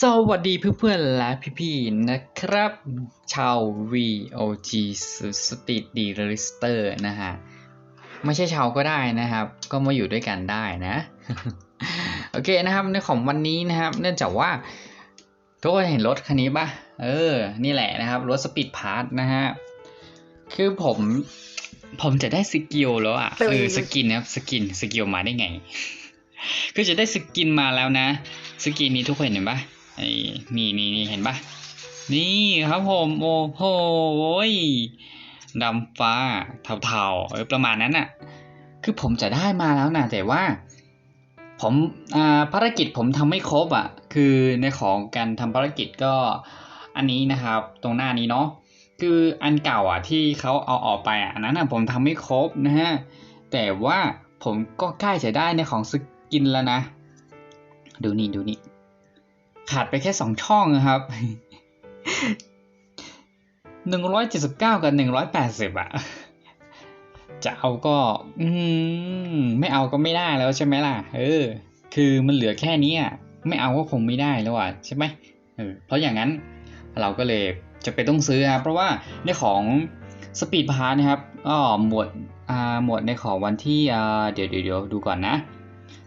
สวัสดีเพื่อนๆและพี่ๆนะครับ ชาว VOG Speed d e l i s t e r นะฮะ ไม่ใช่ชาวก็ได้นะครับ ก็มาอยู่ด้วยกันได้นะ โอเคนะครับในของวันนี้นะครับ เนื่องจากว่า ทุกคนเห็นรถคันนี้ปะเออ นี่แหละนะครับ รถ Speed Pass นะฮะ คือผมผมจะได้สกิลแล้วอะ เออสกินนะครับสกินสกิลมาได้ไง ก็จะได้สกินมาแล้วนะสกินนี้ทุกคนเห็นปะ ไอ้นี่นี่นี่เห็นปะนี่ครับผมโอ้โหดำฟ้าเทาๆเออประมาณนั้นน่ะคือผมจะได้มาแล้วนะแต่ว่า ผมภารกิจผมทำไม่ครบอะคือในของการทำภารกิจก็อันนี้นะครับ ตรงหน้านี้เนาะคืออันเก่าอะที่เขาเอาออกไปอะอันนั้นอะผมทำไม่ครบนะฮะแต่ว่าผมก็ใกล้จะได้ในของสกินแล้วนะ ดูนี่ดูนี่ ขาดไปแค่สองช่องนะครับหนึ่งร้อยเจ็ดสิบเก้ากับหนึ่งร้อยแปดสิบอะจะเอาก็ อืมไม่เอาก็ไม่ได้แล้วใช่ไหมล่ะ เออ คือมันเหลือแค่นี้อะไม่เอาก็คงไม่ได้แล้วอะใช่ไหมเออเพราะอย่างนั้นเราก็เลยจะไปต้องซื้อครับเพราะว่าในของสปีดพาร์นะครับก็หมวดอ่าหมวดในของวันที่อ่าเดี๋ยวเดี๋ยวดูก่อนนะ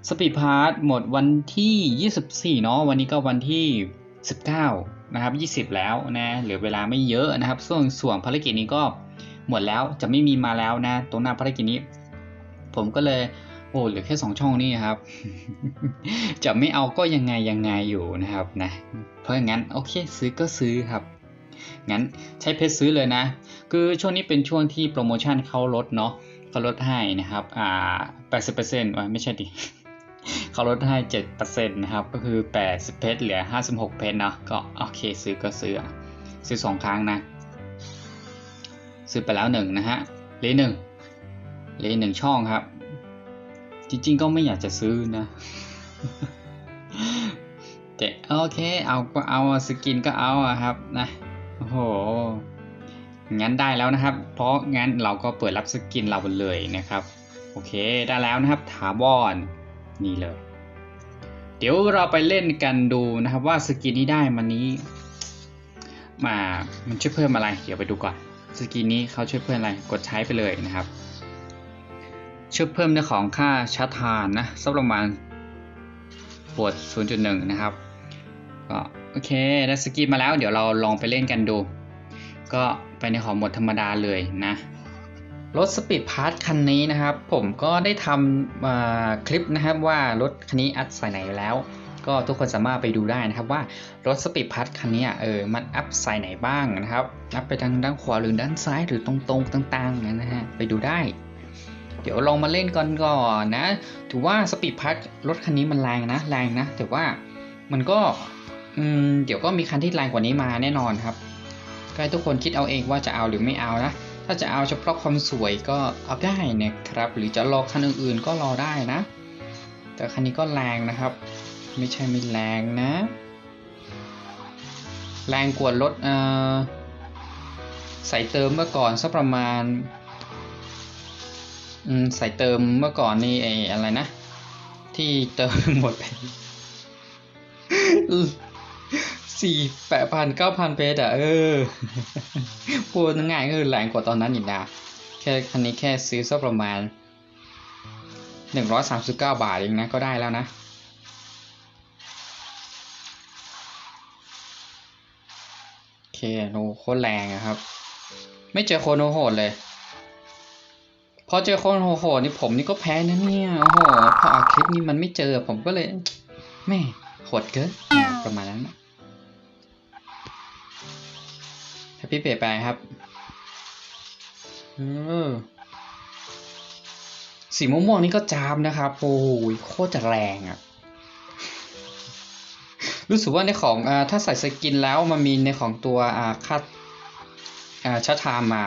สปีดพาร์ทหมดวันที่ 24 เนาะวันนี้ก็วันที่ 19 นะครับ 20 แล้วนะเหลือเวลาไม่เยอะนะครับ ส่วนส่วนภารกิจนี้ก็หมดแล้วจะไม่มีมาแล้วนะ ตรงหน้าภารกิจนี้ ผมก็เลยโอ้เหลือแค่ 2 ช่องนี่ครับ จะไม่เอาก็ยังไงยังไงอยู่นะครับนะเพราะางั้นโอเคซื้อก็ซื้อครับงั้นใช้เพชรซื้อเลยนะ คือช่วงนี้เป็นช่วงที่โปรโมชั่นเขาลดเนาะเขาลดให้นะครับ อ่า 80%ว่าไม่ใช่ดิ เขาลดให้ 7%นะครับ ก็คือ 80 เพชรเหลือ 56 เพชรเนาะ ก็โอเคซื้อก็ซื้อ ซื้อ 2 ครั้งนะ ซื้อไปแล้วหนึ่งนะฮะเหลยหนึ่งเหลยหนึ่งช่องครับ จริงๆก็ไม่อยากจะซื้อนะ แต่โอเค เอาก็เอาสกินก็เอาครับนะ โอ้โห งั้นได้แล้วนะครับ เพราะงั้นเราก็เปิดรับสกินเราเลยนะครับ โอเค ได้แล้วนะครับ ถาวร นี่เลย เดี๋ยวเราไปเล่นกันดูนะครับว่าสกินที่ได้มันนี้ มามันช่วยเพิ่มอะไร เดี๋ยวไปดูก่อนสกินนี้เขาช่วยเพิ่มอะไรกดใช้ไปเลยนะครับ ช่วยเพิ่มในของค่าชาร์ทานนะสักประมาณปวด 0.1 นะครับก็โอเคได้สกินมาแล้ว เดี๋ยวเราลองไปเล่นกันดู ก็ไปในของหมดธรรมดาเลยนะ รถสปีดพาร์ทคันนี้นะครับ ผมก็ได้ทำคลิปนะครับว่ารถคันนี้อัดใส่ไหนแล้ว ก็ทุกคนสามารถไปดูได้นะครับว่ารถสปีดพาร์ทคันนี้เออมันอัพใส่ไหนบ้างนะครับอัพไปทางด้านขวาหรือด้านซ้ายหรือตรงๆต่างๆนะฮะไปดูได้ เดี๋ยวลองมาเล่นกันก่อนนะ ถือว่าสปีดพาร์ทรถคันนี้มันแรงนะแรงนะ แต่ว่ามันก็อืมเดี๋ยวก็มีคันที่แรงกว่านี้มาแน่นอนครับก็ให้ทุกคนคิดเอาเองว่าจะเอาหรือไม่เอานะ ถ้าจะเอาเฉพาะความสวยก็เอาได้นะครับ หรือจะรอคันอื่นๆก็รอได้นะ แต่คันนี้ก็แรงนะครับ ไม่ใช่ไม่แรงนะ แรงกว่ารถเอ่อใส่เติมเมื่อก่อนสักประมาณอืมใส่เติมเมื่อก่อนนี่ไออะไรนะ ที่เติมหมดไป สี่แปดพันเก้าพันเพชรอะ เออพูดง่ายก็คือแรงกว่าตอนนั้นอีกนะ แค่คันนี้แค่ซื้อสักประมาณหนึ่งร้อยสามสิบเก้าบาทเองนะ ก็ได้แล้วนะ โอเคโนโคตรแรงอะครับ ไม่เจอโคนโหดเลยพอเจอคนโหดนี่ผมนี่ก็แพ้นะเนี่ย โอ้โห พออัดคลิปนี้มันไม่เจอผมก็เลยแม่โหดเกินประมาณนั้นนะ แฮปปี้เปลี่ยนไปครับออสีม่วงๆนี่ก็จามนะครับโอ้ยโคตรจะแรงอะ่ะ รู้สึกว่าในของอถ้าใส่สกินแล้วมันมีในของตัวคัดชัทามา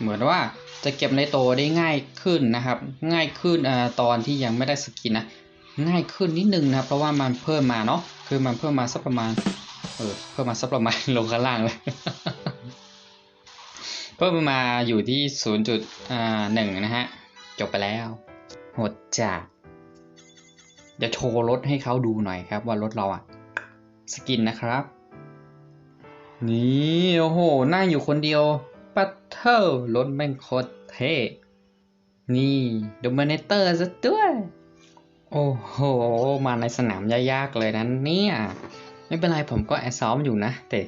เหมือนว่าจะเก็บในโตวได้ง่ายขึ้นนะครับ ง่ายขึ้นอตอนที่ยังไม่ได้สกินนะง่ายขึ้นนิดนึงนะครับ เพราะว่ามันเพิ่มมาเนาะคือมันเพิ่มมาสักประมาณเออเพิ่มมาสักประมาณลงข้างล่างเลย เพิ่มมาอยู่ที่0.1นะฮะ จบไปแล้ว หดจัดเดี๋ยวโชว์รถให้เขาดูหน่อยครับ ว่ารถเราอะสกินนะครับ นี่โอ้โหนั่งอยู่คนเดียว ปัตเทอร์รถแม่งโคตรเท่นี่โดมิเนเตอร์ซะด้วย โอ้โห มาในสนามยากๆเลยนะเนี่ย ไม่เป็นไรผมก็แอบซ้อมอยู่นะ แต่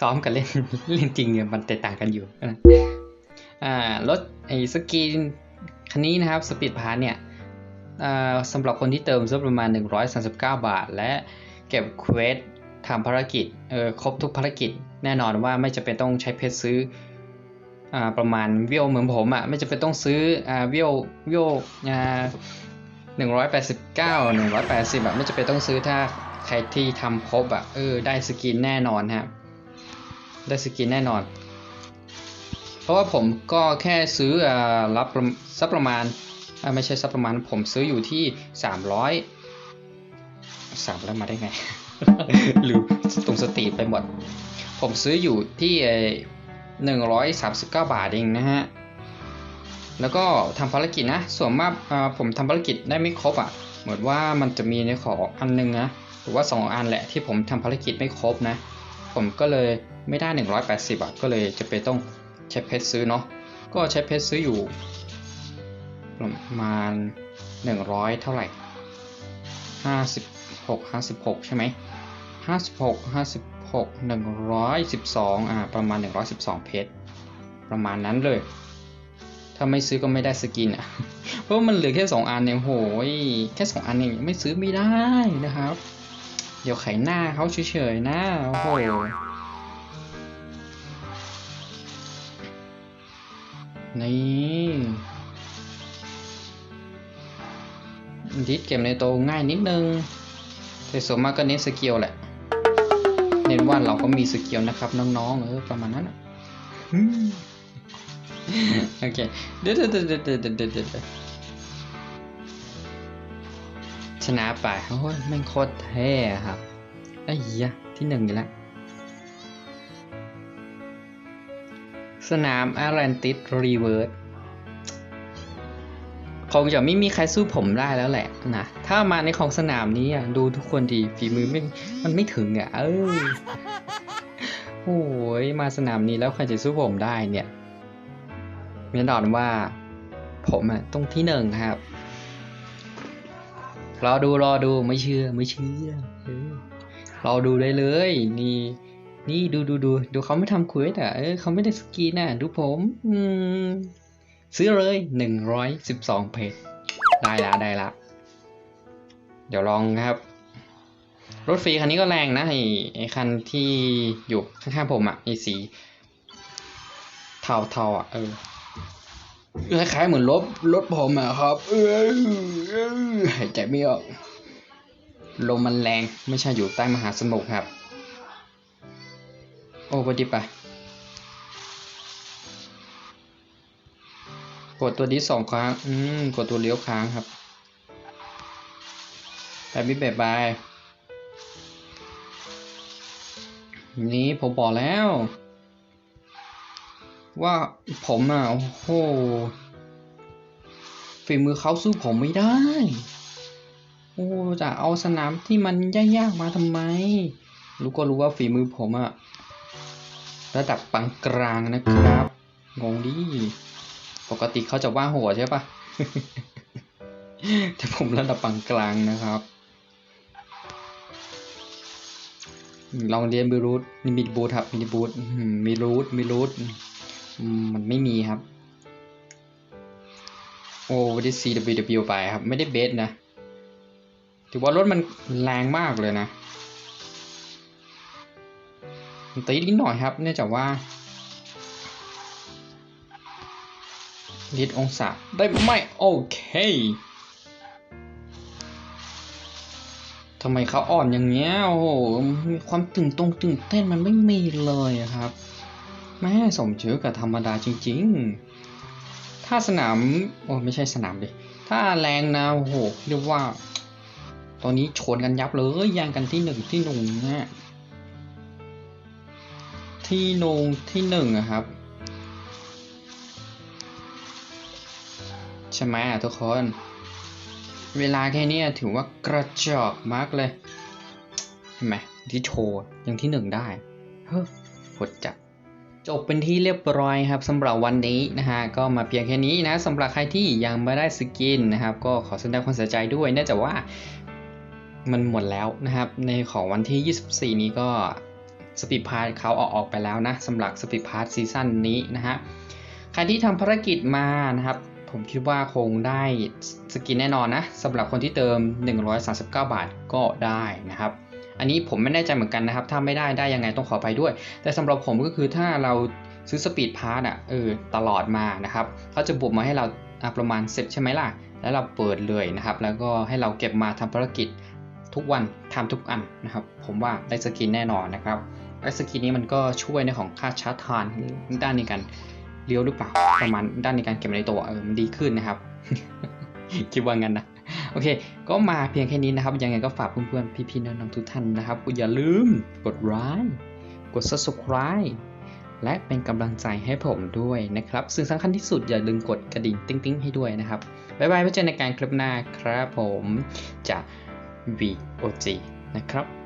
ซ้อมกับเล่นเล่นจริงเนี่ยมันแตกต่างกันอยู่นะอ่ารถไอ้สกีนคันนี้นะครับสปีดพาร์เนี่ยสำหรับคนที่เติมสักประมาณ 139 บาท และเก็บเควสทำภารกิจเออครบทุกภารกิจ แน่นอนว่าไม่จะเป็นต้องใช้เพชรซื้ออประมาณเวลเหมือนผมอะ่ะไม่จะเป็นต้องซื้ออ่าเวลเวลหนึ่งร้อยแปดสิบเก้าหนึ่งร้อยแปดสิบแบบไม่จะเป็นต้องซื้อถ้าใครที่ทำครบอะเออได้สกินแน่นอนฮะ ได้สกินแน่นอน เพราะว่าผมก็แค่ซื้ออรับประสักประมาณไม่ใช่สักประมาณผมซื้ออยู่ที่สามร้อยสามแล้วมาได้ไง หรือตรงสตีไปหมด ผมซื้ออยู่ที่หนึ่งร้อยสามสิบเก้าบาทเองนะฮะ แล้วก็ทำภารกิจนะ ส่วนมากผมทำภารกิจได้ไม่ครบอะ เหมือนว่ามันจะมีในขออันหนึงนะ หรือว่า 2 อันแหละที่ผมทำภารกิจไม่ครบนะ ผมก็เลยไม่ได้ 180อะก็เลยจะไปต้องใช้เพชรซื้อเนาะก็ใช้เพชรซื้ออยู่ประมาณ 100 เท่าไหร่ 56 56 ใช่ไหม56 56 112อ่าประมาณ 112 เพชรประมาณนั้นเลย ถ้าไม่ซื้อก็ไม่ได้สกินอะ เพราะมันเหลือแค่ 2 อันเนี่ยโหยแค่ 2 อันเองไม่ซื้อไม่ได้นะครับ เดี๋ยวไขหน้าเขาเฉยๆนะ โอ้โหนี่ดิสเกมในโตง่ายนิดนึง แต่ส่วนมากก็เน้นสกิลแหละ เน้นว่าเราก็มีสกิลนะครับ น้องๆ เออ ประมาณนั้นโอเค เดี๋ยวเดี๋ยวเดี๋ยวเดี๋ยว ชนะไปโอ้ยแม่งโคตรเท่ครับไอ้ยะที่หนึ่งอยู่แล้วสนามแอตแลนติสรีเวิร์สคงจะไม่มีใครสู้ผมได้แล้วแหละนะ ถ้ามาในของสนามนี้อะดูทุกคนดีฝีมือไม่มันไม่ถึงอะ เออโอ้ยมาสนามนี้แล้วใครจะสู้ผมได้เนี่ยแน่นอนว่า ผมอะต้องที่หนึ่งครับ รอดูรอดูไม่เชื่อไม่เชื่อเรอดูได้เลย นี่นี่ดูดูดูดูเขาไม่ทำเควสอ่เออเขาไม่ได้สกีน่ะ ดูผมอืมซื้อเลยหนึ่งร้อยสิบสองเพจได้ละได้ละ เดี๋ยวลองครับ รถฟรีคันนี้ก็แรงนะไอ้ไอ้คันที่อยู่ข้างๆผมอะไอ้สีเทาเทาๆอะเออ คล้ายๆเหมือนรถรถผมอะครับหายใจไม่ออกลมมันแรงไม่ใช่อยู่ใต้มหาสมุทรครับ โอ้พอดีไปกดตัวนี้สองครั้ง อืม กดตัวเลี้ยวค้างครับแบบนี้แบบบาย นี่ผมบอกแล้ว ว่าผมอะโอ้โหฝีมือเขาสู้ผมไม่ได้ โอ้จะเอาสนามที่มันยากๆมาทำไม รู้ก็รู้ว่าฝีมือผมอะระดับปานกลางนะครับ งงดิ ปกติเขาจะว่าหัวใช่ปะแต่ผมระดับปานกลางนะครับลองเรียนมีรูทมีบูทครับมีบูทมีรูทมีรูท มันไม่มีครับ โอ้ไม่ได้ CWW ไปครับ ไม่ได้เบสนะ ถือว่ารถมันแรงมากเลยนะตีนิดหน่อยครับ เนื่องจากว่าลิดองศาได้ไม่โอเคทำไมเขาอ่อนอย่างเงี้ยโอ้โหความตึงตรงตึงเต้นมันไม่มีเลยครับ แม่สมชื่อกับธรรมดาจริง ๆ ถ้าสนาม โอ้ไม่ใช่สนามดิถ้าแรงนะโอ้โหเรียกว่า ตอนนี้ชนกันยับเลยแย่งกันที่หนึ่งที่หนึ่งนะที่นงที่หนึ่งอะครับใช่ไหมอะทุกคน เวลาแค่นี้ถือว่ากระจอกมากเลยเห็นไหมที่โชว์ยังที่หนึ่งได้เฮ้ยโหดจัด จบเป็นที่เรียบร้อยครับสำหรับวันนี้นะฮะก็มาเพียงแค่นี้นะสำหรับใครที่ยังไม่ได้สกินนะครับ ก็ขอแสดงความเสียใจด้วยเนื่องจากว่ามันหมดแล้วนะครับ ในของวันที่ 24 นี้ก็สปีดพาร์ทเขาเอาออกไปแล้วนะสำหรับสปีดพาร์ทซีซั่นนี้นะฮะใครที่ทำภารกิจมานะครับ ผมคิดว่าคงได้สกินแน่นอนนะสำหรับคนที่เติม 139 บาทก็ได้นะครับ อันนี้ผมไม่แน่ใจเหมือนกันนะครับ ถ้าไม่ได้ได้ยังไงต้องขอไปด้วย แต่สำหรับผมก็คือถ้าเราซื้อสปีดพาร์ตอะเออตลอดมานะครับเขาจะบวกมาให้เราประมาณ10ใช่ไหมล่ะ แล้วเราเปิดเลยนะครับ แล้วก็ให้เราเก็บมาทำภารกิจทุกวันทำทุกอันนะครับ ผมว่าได้สกินแน่นอนนะครับไอ้สกินนี้มันก็ช่วยในของค่าชาร์จทานด้านในการเลี้ยวหรือเปล่า ประมาณด้านในการเก็บในตัวเออมันดีขึ้นนะครับ คิดว่างั้นนะ โอเค ก็มาเพียงแค่นี้นะครับ ยังไงก็ฝากเพื่อนๆ พี่ๆ น้องๆ ทุกท่านนะครับ อย่าลืมกดไลค์กด subscribe และเป็นกำลังใจให้ผมด้วยนะครับ ซึ่งสำคัญที่สุดอย่าลืมกดกระดิ่งติ๊งๆ ให้ด้วยนะครับ บ๊ายบายไว้เจอในการคลิปหน้าครับผมจาก VOG นะครับ